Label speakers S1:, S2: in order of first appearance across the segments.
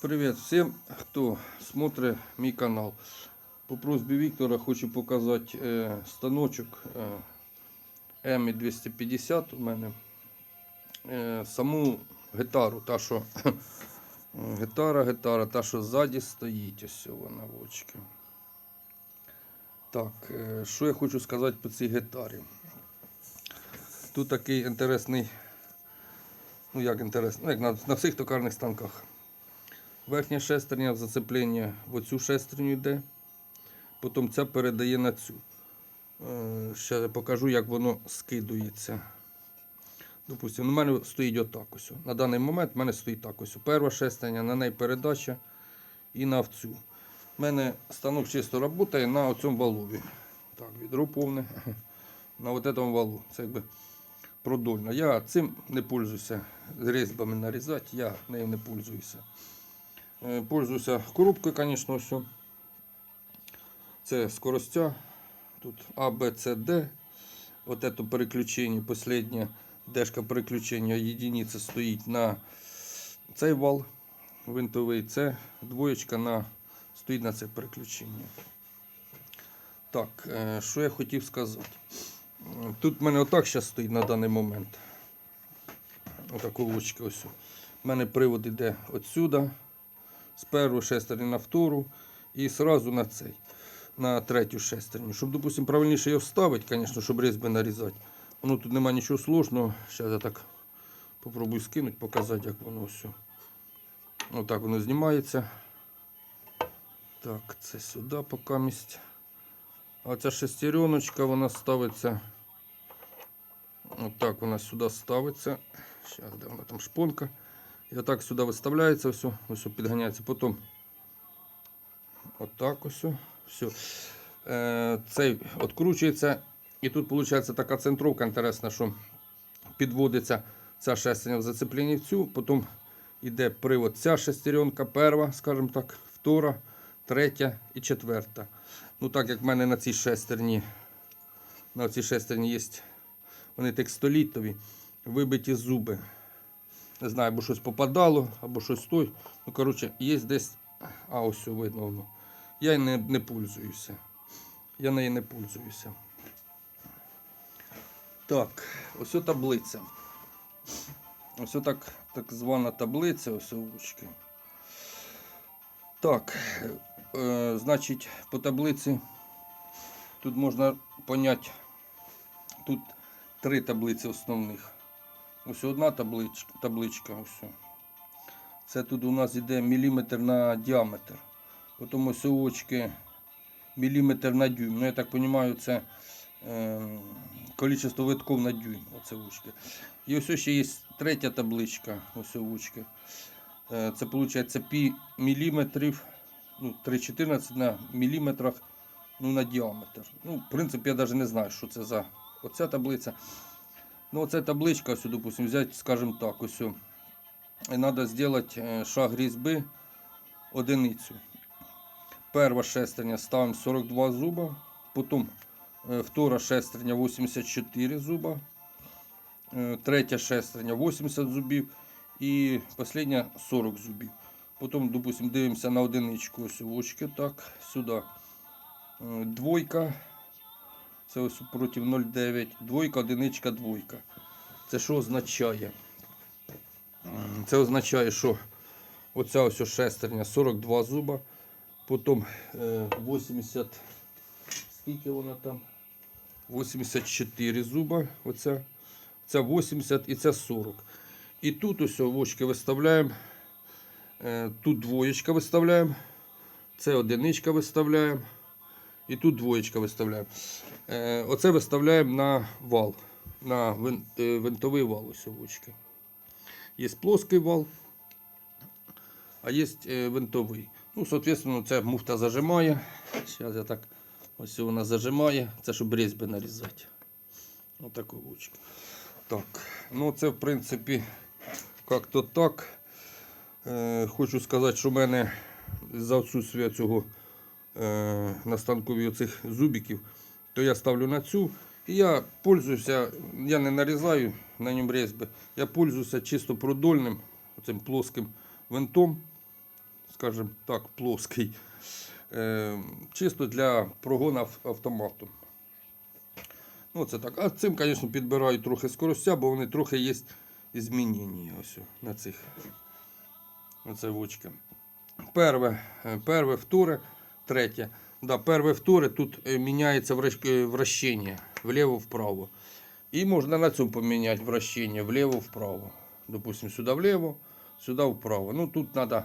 S1: Привет всем, кто смотрит мій канал. По просьбі Віктора хочу показати е, станочок е, Емі 250 у мене. Е, саму гітару, та що гітара, гітара, та що ззаді стоїть, ось вона в очки. Так, е, що я хочу сказати по цій гітарі. Тут такий інтересний, ну як інтересний, ну як на, на всіх токарних станках. Верхня шестерня зацеплення в оцю шестерню йде, потім ця передає на цю. Е, Ще покажу, як воно скидується. Допустимо, у мене стоїть отак ось. На даний момент в мене стоїть так ось. Перша шестерня, на неї передача і на цю. У мене станок чисто працює на цьому валові. Так, відро повне. На цьому валу. Це якби продольно. Я цим не пользуюся. Різьбами нарізати, я нею не пользуюся. Е, Пользуюся коробкою, звісно, все. Це скоростя. Тут А, Б, С, Д. Вот это переключение, последнее дешка переключення единица стоїть на цей вал винтовий. Це двоєчка на, стоїть на це переключення. Так, е, що я хотів сказати. Тут в мене отак зараз стоїть на даний момент. Отак вулочки ось. У мене привод йде отсюда з першої шестерні на втору і одразу на цей, на третю шестерню. Щоб, допустим, правильніше його вставити, звісно, щоб різьби нарізати. Воно тут немає нічого сложного. Зараз я так попробую скинути, показати, як воно все. Отак воно знімається. Так, це сюди поки місць. А ця шестереночка, вона ставиться. Отак вона сюди ставиться. Зараз, де вона там шпонка. І отак сюди виставляється все, ось підганяється. Потім отак ось. Все. Е, цей відкручується. І тут виходить така центровка інтересна, що підводиться ця шестерня в зацепленні потім йде привод ця шестеренка, перша, скажімо так, втора, третя і четверта. Ну так як в мене на цій шестерні, на цій шестерні є, вони текстолітові, вибиті зуби не знаю, або щось попадало, або щось той. Ну, коротше, є десь. А, ось видно воно. Я не, не пользуюся. Я нею не пользуюся. Так, ось таблиця. Ось так, так звана таблиця, ось ручки. Так, е, значить, по таблиці тут можна поняти, тут три таблиці основних. Ось одна табличка, табличка ось. Це тут у нас йде міліметр на діаметр. Потім ось очки міліметр на дюйм. Ну, я так розумію, це е, кількість витків на дюйм. Оце очки. І ось ще є третя табличка. Ось очки. Е, це виходить пі міліметрів. Ну, 3,14 на міліметрах ну, на діаметр. Ну, в принципі, я навіть не знаю, що це за оця таблиця. Ну, оце табличка, ось, допустим, взяти, скажем так, ось. І треба зробити е, шаг різьби одиницю. Перша шестерня ставимо 42 зуба, потім е, втора шестерня 84 зуба, е, третя шестерня 80 зубів і остання 40 зубів. Потім, допустим, дивимося на одиничку, ось очки, так, сюди. Двойка, це ось проти 0,9. Двойка, одиничка, двойка. Це що означає? Це означає, що оця ось шестерня 42 зуба, потім е, 80, скільки вона там? 84 зуба. Оця, ця 80 і ця 40. І тут ось вочки виставляємо. е, Тут двоєчка виставляємо. Це одиничка виставляємо. І тут двоєчка виставляємо. Е, Оце виставляємо на вал, на е, винтовий вал ось овочки. Є плоский вал, а є е, винтовий. Ну, соответственно, це муфта зажимає. Зараз я так ось вона зажимає. Це щоб різьби нарізати. Отаку вучку. Так, ну це в принципі як-то так. Е, хочу сказати, що в мене за відсутствия цього е, на станкові оцих зубиків, то я ставлю на цю. І я пользуюся, я не нарізаю на ньому різьби, я пользуюся чисто продольним, оцим плоским винтом. скажімо так, плоский. Е, чисто для прогону автомату. Ну, це так. А цим, звісно, підбираю трохи скоростя, бо вони трохи є змінені ось на цих оце вочки. Перве, е, перве, вторе, третє. Да, перве, вторе тут е, міняється вращ- е, вращення вліво-вправо. І можна на цьому поміняти вращення вліво-вправо. Допустим, сюди вліво, сюди вправо. Ну тут треба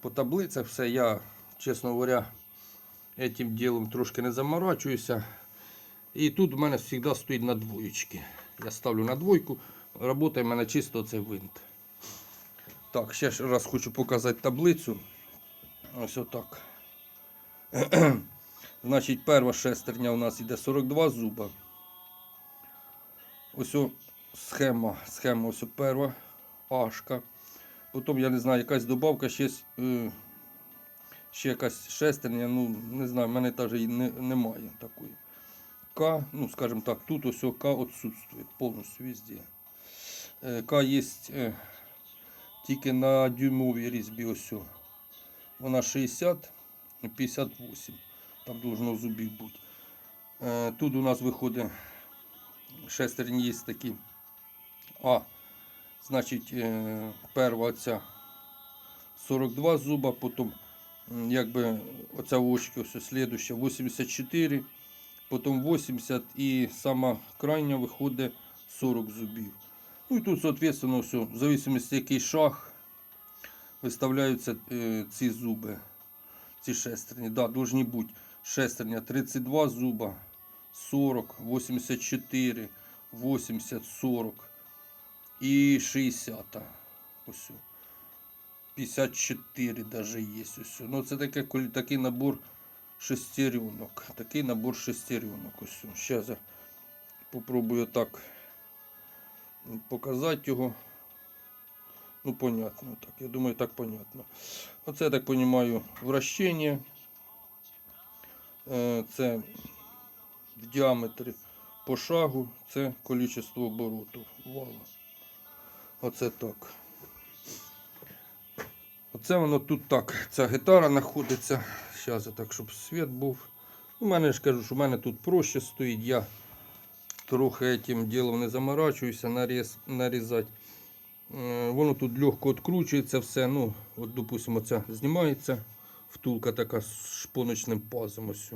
S1: по таблиці все. Я, чесно говоря, этим ділом трошки не заморачуюся. І тут у мене завжди стоїть на двоєчки. Я ставлю на двойку, працює в мене чисто цей винт. Так, ще раз хочу показати таблицю. Ось отак. Значить, перша шестерня у нас йде 42 зуба. Ось о схема, схема ось о перша ашка. Потім, я не знаю, якась добавка, ще, е, ще якась шестерня, ну не знаю, в мене теж і не, немає такої. К, ну скажімо так, тут ось о К відсутствує повністю везде. Е, К є е, тільки на дюймовій різьбі ось о. Вона 60, 58. Там должно зубів бути. Е, Тут у нас виходить шестерні є такі. А, значить, перша ця 42 зуба, потім якби оця очки, ось слідуща 84, потім 80 і сама крайня виходить 40 зубів. Ну і тут, соответственно, все, в зависимості який шаг, виставляються е, ці зуби, ці шестерні. Да, должні бути шестерня 32 зуба, 40, 84, 80, 40 і 60. Ось. о. 54 даже є. Ось. Ну, це таке, такий набор шестеренок. Такий набор шестеренок. Ось. Зараз я попробую так показати його. Ну, понятно так. Я думаю, так понятно. Оце, я так розумію, вращення. Е, Це в діаметрі по шагу, це кількість оборотів вала. Оце так. Оце воно тут так. Ця гітара знаходиться. Зараз я так, щоб світ був. У мене ж кажу, що в мене тут проще стоїть. Я трохи цим ділом не заморачуюся, наріз, нарізати. Е, Воно тут легко відкручується все. Ну, от, допустимо, ця знімається. Втулка така з шпоночним пазом. Ось.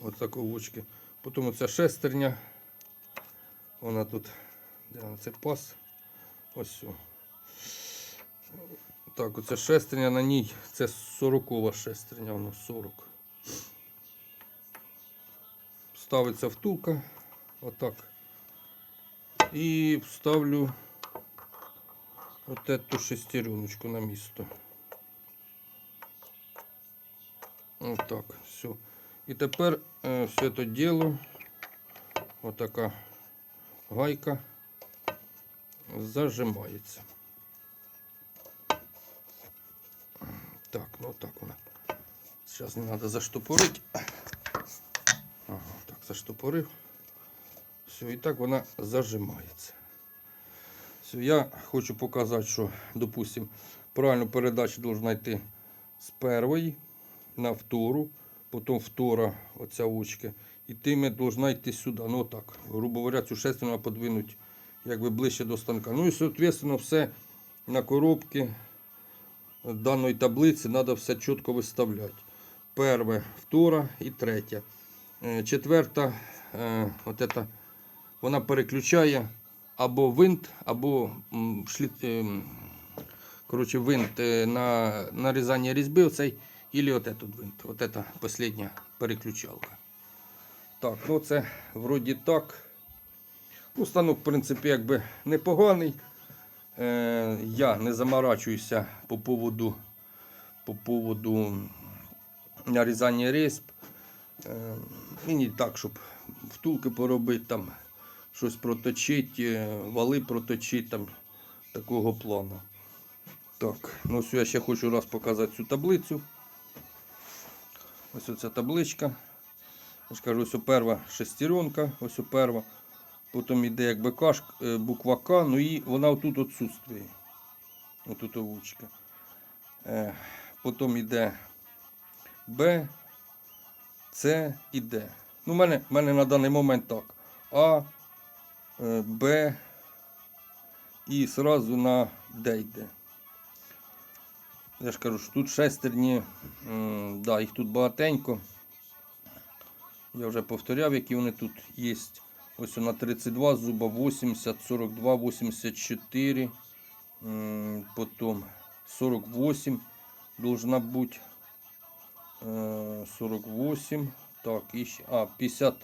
S1: Ось такі очки. Потім оця шестерня. Вона тут. Де? Це паз. Ось. Так, оце шестерня на ній. Це 40 шестерня, воно 40. Ставиться втулка. Отак. І вставлю от эту шестереночку на місто. Отак, все. І тепер е, все це діло, отака гайка зажимається. Так, ну так вона. Зараз не треба заштопорити. Ага, так, заштопорив. Все, і так вона зажимається. Все, я хочу показати, що, допустим, правильну передачу должна йти з першої на втору, потім втора, оця очка, і тими должна йти сюди. Ну так, грубо говоря, цю шестерню подвинути якби ближче до станка. Ну і, соответственно, все на коробки даної таблиці треба все чітко виставляти. Перше, втора і третя. Е, Четверта, е, от ета, вона переключає або винт, або шлі, е, коротше, винт е, на нарізання різьби, оцей, і от винт. От ета остання переключалка. Так, ну це вроді так. Ну, станок, в принципі, якби непоганий. Е, я не заморачуюся по поводу, по поводу нарізання різьб. Е, мені так, щоб втулки поробити, там, щось проточити, е, вали проточити, там, такого плану. Так, ну все, я ще хочу раз показати цю таблицю. Ось оця табличка. Я ж кажу, ось перша шестеренка, ось перша. Потім йде якби каш, е, буква К, ну і вона отут відсутствує. Отут овучка. Е, Потім йде Б, С і Д. Ну, в мене, мене на даний момент так. А, Б і зразу на Д йде. Я ж кажу, що тут шестерні, да, їх тут багатенько. Я вже повторяв, які вони тут є. Ось на 32 зуба, 80, 42, 84, м, потім 48 должна бути. Е, 48, так, і ще, а, 50,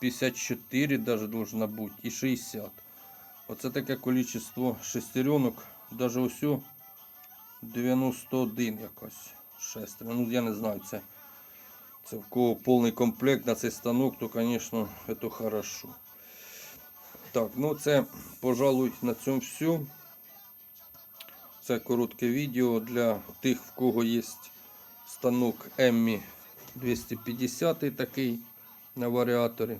S1: 54 даже должна бути, і 60. Оце таке количество шестеренок, даже ось 91 якась шестерня. Ну, я не знаю, це, це в кого повний комплект на цей станок, то, звісно, це хорошо. Так, ну це, пожалуй, на цьому все. Це коротке відео для тих, в кого є станок Еммі 250 такий на варіаторі.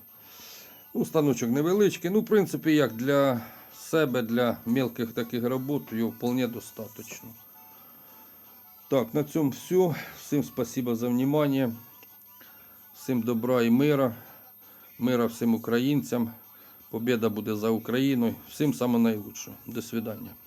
S1: Ну, станочок невеличкий. Ну, в принципі, як для себе, для мелких таких робот, його вполне достатньо. Так, на цьому все. Всім спасибо за внимание. Всім добра і мира. Мира всім українцям. Побіда буде за Україною. Всім самого найкращого. До свидання.